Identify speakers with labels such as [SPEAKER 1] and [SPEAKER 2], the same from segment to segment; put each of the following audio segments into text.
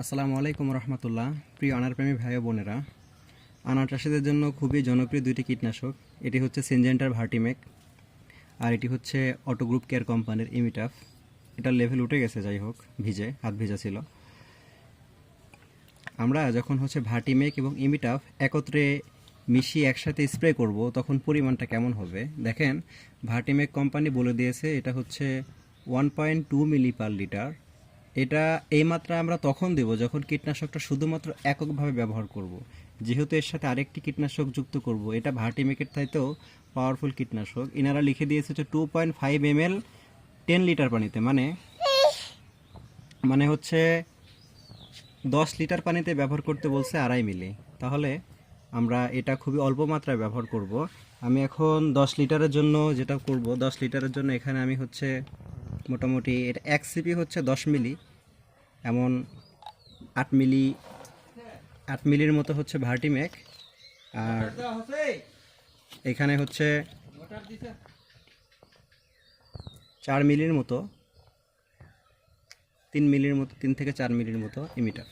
[SPEAKER 1] আসসালামু আলাইকুম রহমতুল্লাহ। প্রিয় আনারপ্রেমী ভাই বোনেরা, আনার চাষিদের জন্য খুবই জনপ্রিয় দুইটি কীটনাশক। এটি হচ্ছে সিনজেন্টার ভার্টিমেক আর এটি হচ্ছে অটো গ্রুপ কেয়ার কোম্পানির ইমিটাফ এটার লেভেল উঠে গেছে যাই হোক, ভিজে, হাত ভিজা ছিল। আমরা যখন হচ্ছে ভার্টিমেক এবং ইমিটাফ একত্রে মিশিয়ে একসাথে স্প্রে করব, তখন পরিমাণটা কেমন হবে? দেখেন ভার্টিমেক কোম্পানি বলে দিয়েছে, এটা হচ্ছে one point two milli per litre এটা এই মাত্রা আমরা তখন দেব যখন কীটনাশকটা শুধুমাত্র এককভাবে ব্যবহার করব। যেহেতু এর সাথে আরেকটি কীটনাশক যুক্ত করব, এটা ভার্টিমেকের থাইতেও পাওয়ারফুল কীটনাশক। ইনারা লিখে দিয়েছে হচ্ছে two point five M L ten litre পানিতে মানে মানে হচ্ছে দশ লিটার পানিতে ব্যবহার করতে বলছে আড়াই মিলি। তাহলে আমরা এটা খুবই অল্প মাত্রায় ব্যবহার করব। আমি এখন দশ লিটারের জন্য যেটা করব, দশ লিটারের জন্য এখানে আমি হচ্ছে মোটামুটি এটা এক সিপি হচ্ছে দশ মিলি, এমন আট মিলি, আট মিলির মতো হচ্ছে ভার্টিম্যাক আর এখানে হচ্ছে চার মিলির মতো, তিন মিলির মতো, তিন থেকে চার মিলির মতো ইমিটার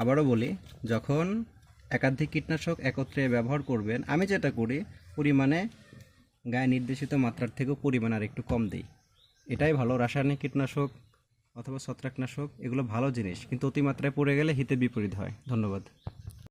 [SPEAKER 1] আবারও বলি, যখন একাধিক কীটনাশক একত্রে ব্যবহার করবেন, আমি যেটা করি, পরিমাণে গায়ে নির্দেশিত মাত্রার থেকেও পরিমাণ আর একটু কম দেই। এটাই ভালো, রাসায়নিক কীটনাশক অথবা ছত্রাকনাশক, এগুলো ভালো জিনিস, কিন্তু অতিমাত্রায় পড়ে গেলে হিতে বিপরীত হয়। ধন্যবাদ।